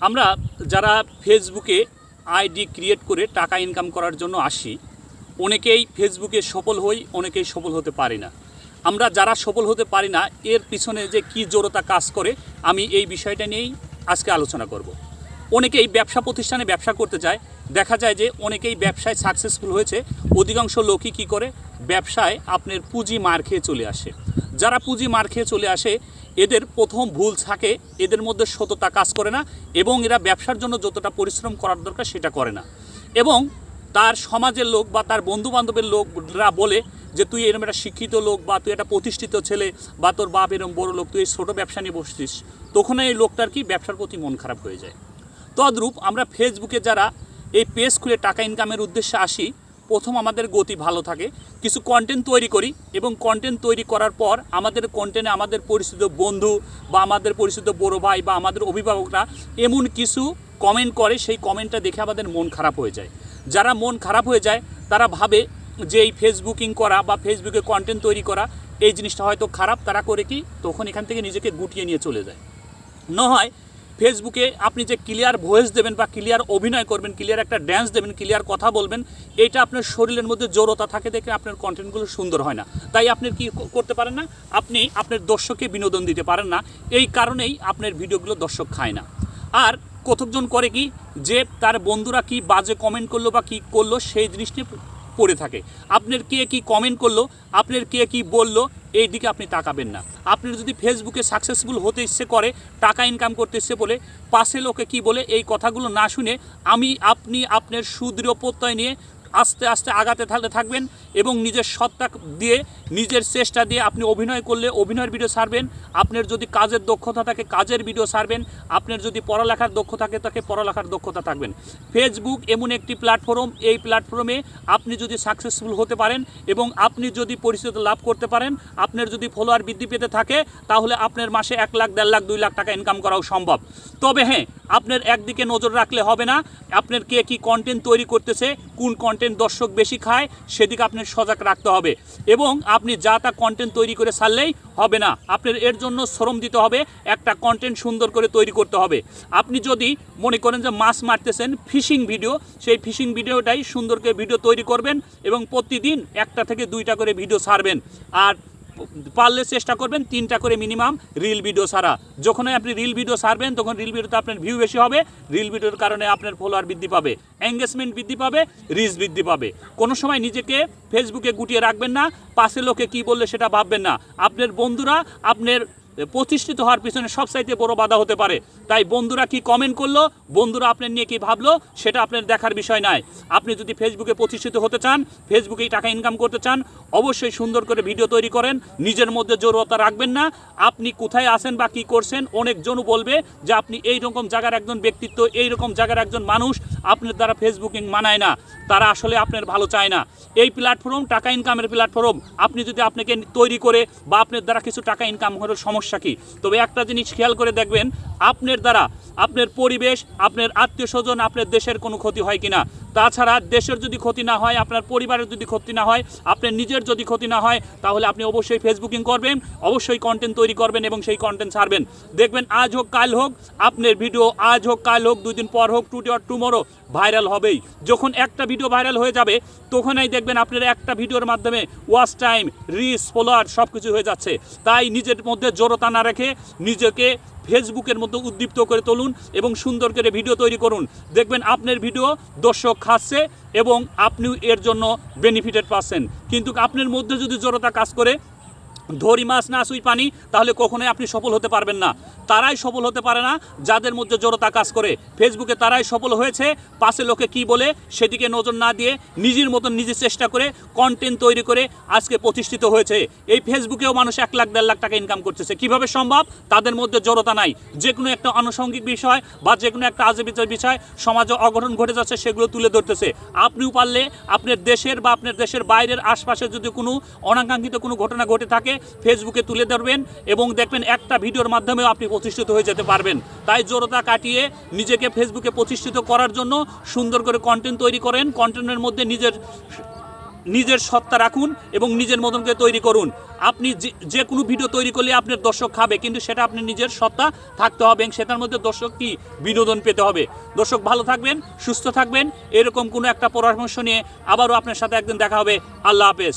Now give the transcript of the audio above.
আমরা যারা ফেসবুকে আইডি ক্রিয়েট করে টাকা ইনকাম করার জন্য আসি, অনেকেই ফেসবুকে সফল হই, অনেকেই সফল হতে পারি না। আমরা যারা সফল হতে পারি না, এর পিছনে যে কি জড়তা কাজ করে, আমি এই বিষয়টা নিয়েই আজকে আলোচনা করব। অনেকেই ব্যবসা প্রতিষ্ঠানে ব্যবসা করতে যায়, দেখা যায় যে অনেকেই ব্যবসায় সাকসেসফুল হয়েছে, অধিকাংশ লোকই কী করে? ব্যবসায় আপনার পুঁজি মার খেয়ে চলে আসে। যারা পুঁজি মার খেয়ে চলে আসে এদের প্রথম ভুল থাকে, এদের মধ্যে সততা কাজ করে না এবং এরা ব্যবসার জন্য যতটা পরিশ্রম করার দরকার সেটা করে না। এবং তার সমাজের লোক বা তার বন্ধু বান্ধবের লোকরা বলে যে, তুই এরকম একটা শিক্ষিত লোক বা তুই একটা প্রতিষ্ঠিত ছেলে বা তোর বাপ এরকম বড় লোক, তুই এই ছোটো ব্যবসা নিয়ে বসছিস। তখন এই লোকটার কি ব্যবসার প্রতি মন খারাপ হয়ে যায়। তদ্রূপ আমরা ফেসবুকে যারা এই পেজ খুলে টাকা ইনকামের উদ্দেশ্যে আসি প্রথম আমাদের গতি ভালো থাকে। কিছু কন্টেন্ট তৈরি করি এবং কন্টেন্ট তৈরি করার পর আমাদের কন্টেন্টে আমাদের পরিচিত বন্ধু বা আমাদের পরিচিত বড়ো ভাই বা আমাদের অভিভাবকরা এমন কিছু কমেন্ট করে, সেই কমেন্টটা দেখে আমাদের মন খারাপ হয়ে যায়। যারা মন খারাপ হয়ে যায়, তারা ভাবে যে এই ফেসবুকিং করা বা ফেসবুকে কন্টেন্ট তৈরি করা, এই জিনিসটা হয়তো খারাপ, তারা করে কি? তখন এখান থেকে নিজেকে গুটিয়ে নিয়ে চলে যায়। নয় ফেসবুকে আপনি যে ক্লিয়ার ভয়েস দেবেন বা ক্লিয়ার অভিনয় করবেন, ক্লিয়ার একটা ড্যান্স দেবেন, ক্লিয়ার কথা বলবেন, এটা আপনার শরীরের মধ্যে জড়তা থাকে দেখে আপনার কন্টেন্টগুলো সুন্দর হয় না। তাই আপনি কি করতে পারেন না? আপনি আপনার দর্শককে বিনোদন দিতে পারেন না। এই কারণেই আপনার ভিডিওগুলো দর্শক খায় না। আর কতকজন করে কি, যে তার বন্ধুরা কি বাজে কমেন্ট করল বা কি করল, সেই জিনিস নিয়ে পড়ে থাকে। আপনার কে কি কমেন্ট করল, আপনার কে কি বলল, এই দিকে আপনি তাকাবেন না। আপনি যদি ফেসবুকে সাকসেসফুল হতে ইচ্ছে করে, টাকা ইনকাম করতে ইচ্ছে বলে, পাশে লোকে কি বলে, এই কথাগুলো না শুনে আমি আপনি আপনার সুদৃঢ় প্রত্যয় নিয়ে আস্তে আস্তে আগাতে থাকলে থাকবেন। এবং নিজের সত্তা দিয়ে, নিজের চেষ্টা দিয়ে আপনি অভিনয় করলে অভিনয়ের ভিডিও ছাড়বেন। আপনার যদি কাজের দক্ষতা থাকে, কাজের ভিডিও ছাড়বেন। আপনার যদি পড়ালেখার দক্ষ থাকে, তাকে পড়ালেখার দক্ষতা থাকবেন। ফেসবুক এমন একটি প্ল্যাটফর্ম এই প্ল্যাটফর্মে আপনি যদি সাকসেসফুল হতে পারেন এবং আপনি যদি পরিচিতি লাভ করতে পারেন, আপনার যদি ফলোয়ার বৃদ্ধি পেতে থাকে, তাহলে আপনার মাসে এক লাখ, দেড় লাখ, দুই লাখ টাকা ইনকাম করাও সম্ভব। তবে হ্যাঁ আপনার একদিকে নজর রাখলে হবে না। আপনার কে কি কন্টেন্ট তৈরি করতেছে, কোন কন্টেন্ট দর্শক বেশি খায়, সেদিকে আপনার সজাগ রাখতে হবে এবং আপনি যা তা কন্টেন্ট তৈরি করে সারলেই হবে না। আপনার এর জন্য শ্রম দিতে হবে, একটা কন্টেন্ট সুন্দর করে তৈরি করতে হবে। আপনি যদি মনে করেন যে মাছ মারতেছেন ফিশিং ভিডিও সেই ফিশিং ভিডিওটাই সুন্দর করে ভিডিও তৈরি করবেন এবং প্রতিদিন একটা থেকে দুইটা করে ভিডিও ছাড়বেন। আর পারলে চেষ্টা করবেন তিনটা করে মিনিমাম রিল ভিডিও সারা যখনই আপনি রিল ভিডিও সারবেন তখন রিল ভিডিওতে আপনার ভিউ বেশি হবে। রিল ভিডিওর কারণে আপনার ফলোয়ার বৃদ্ধি পাবে। এঙ্গেজমেন্ট বৃদ্ধি পাবে রিচ বৃদ্ধি পাবে। কোনো সময় নিজেকে ফেসবুকে গুটিয়ে রাখবেন না, পাশে লোকে কি বললে সেটা ভাববেন না। আপনার বন্ধুরা আপনার প্রতিষ্ঠিত হওয়ার পিছনে সবচাইতে বড় বাধা হতে পারে। তাই বন্ধুরা কি কমেন্ট করল? বন্ধুরা আপনার নিয়ে কি ভাবলো? সেটা আপনার দেখার বিষয় নয়। আপনি যদি ফেসবুকে প্রতিষ্ঠিত হতে চান ফেসবুকেই টাকা ইনকাম করতে চান, অবশ্যই সুন্দর করে ভিডিও তৈরি করেন। নিজের মধ্যে জড়তা রাখবেন না। আপনি কোথায় আছেন বা কী করছেন, অনেকজনও বলবে যে আপনি এই রকম জায়গার একজন ব্যক্তিত্ব এই রকম জায়গার একজন মানুষ। আপনার দ্বারা ফেসবুকিং মানায় না, তারা আসলে আপনার ভালো চায় না। এই প্ল্যাটফর্ম টাকা ইনকামের প্ল্যাটফর্ম আপনি যদি আপনাকে তৈরি করে বা আপনার দ্বারা কিছু টাকা ইনকাম করার সমস্যা কী? তবে একটা জিনিস খেয়াল করে দেখবেন, আপনার দ্বারা আপনার পরিবেশ, আপনার আত্মীয় স্বজন আপনার দেশের কোনো ক্ষতি হয় কিনা? তাছাড়া দেশের যদি ক্ষতি না হয়, আপনার পরিবারের যদি ক্ষতি না হয়, আপনার নিজের যদি ক্ষতি না হয়, তাহলে আপনি অবশ্যই ফেসবুকিং করবেন, অবশ্যই কন্টেন্ট তৈরি করবেন এবং সেই কন্টেন্ট ছাড়বেন। দেখবেন আজ হোক, কাল হোক, আপনার ভিডিও আজ হোক, কাল হোক, দুই দিন পর হোক টুডে অর টুমোরো ভাইরাল হবেই। যখন একটা ভিডিও ভাইরাল হয়ে যাবে, তখনই দেখবেন আপনার একটা ভিডিওর মাধ্যমে ওয়াচ টাইম রিস ফলোয়ার সব কিছু হয়ে যাচ্ছে। তাই নিজের মধ্যে জড়তা না রেখে নিজেকে ফেসবুকের মতো উদ্দীপ্ত করে তুলুন এবং সুন্দর করে ভিডিও তৈরি করুন। দেখবেন আপনার ভিডিও দর্শক খাচ্ছে এবং আপনিও এর জন্য বেনিফিটেড পাচ্ছেন। কিন্তু আপনার মধ্যে যদি জড়তা কাজ করে ধরি মাছ না সুই পানি, তাহলে কখনোই আপনি সফল হতে পারবেন না। তারাই সফল হতে পারে না, যাদের মধ্যে জড়তা কাজ করে। ফেসবুকে তারাই সফল হয়েছে, পাশে লোকে কি বলে সেদিকে নজর না দিয়ে নিজের মতন নিজে চেষ্টা করে কন্টেন্ট তৈরি করে আজকে প্রতিষ্ঠিত হয়েছে। এই ফেসবুকেও মানুষ এক লাখ, দেড় লাখ টাকা ইনকাম করতেছে। কীভাবে সম্ভব? তাদের মধ্যে জড়তা নাই। যে কোনো একটা আনুষঙ্গিক বিষয় বা যে কোনো একটা আজেবিচার বিষয় সমাজে অঘটন ঘটে যাচ্ছে, সেগুলো তুলে ধরতেছে। আপনিও পারলে আপনার দেশের বা আপনার দেশের বাইরের আশপাশে যদি কোনো অনাকাঙ্ক্ষিত কোনো ঘটনা ঘটে থাকে ফেসবুকে তুলে ধরবেন এবং দেখবেন একটা ভিডিওর মাধ্যমেও আপনি প্রতিষ্ঠিত হয়ে যেতে পারবেন। তাই জড়তা কাটিয়ে নিজেকে ফেসবুকে প্রতিষ্ঠিত করার জন্য সুন্দর করে কন্টেন্ট তৈরি করেন। কন্টেন্টের মধ্যে নিজের নিজের সত্তা রাখুন এবং নিজের মতনকে তৈরি করুন। আপনি যে কোনো ভিডিও তৈরি করলে আপনার দর্শক খাবে, কিন্তু সেটা আপনি নিজের সত্তা থাকতে হবে এবং সেটার মধ্যে দর্শক কি? বিনোদন পেতে হবে। দর্শক ভালো থাকবেন, সুস্থ থাকবেন। এরকম কোনো একটা পরামর্শ নিয়ে আবারও আপনার সাথে একদিন দেখা হবে। আল্লাহ হাফেজ।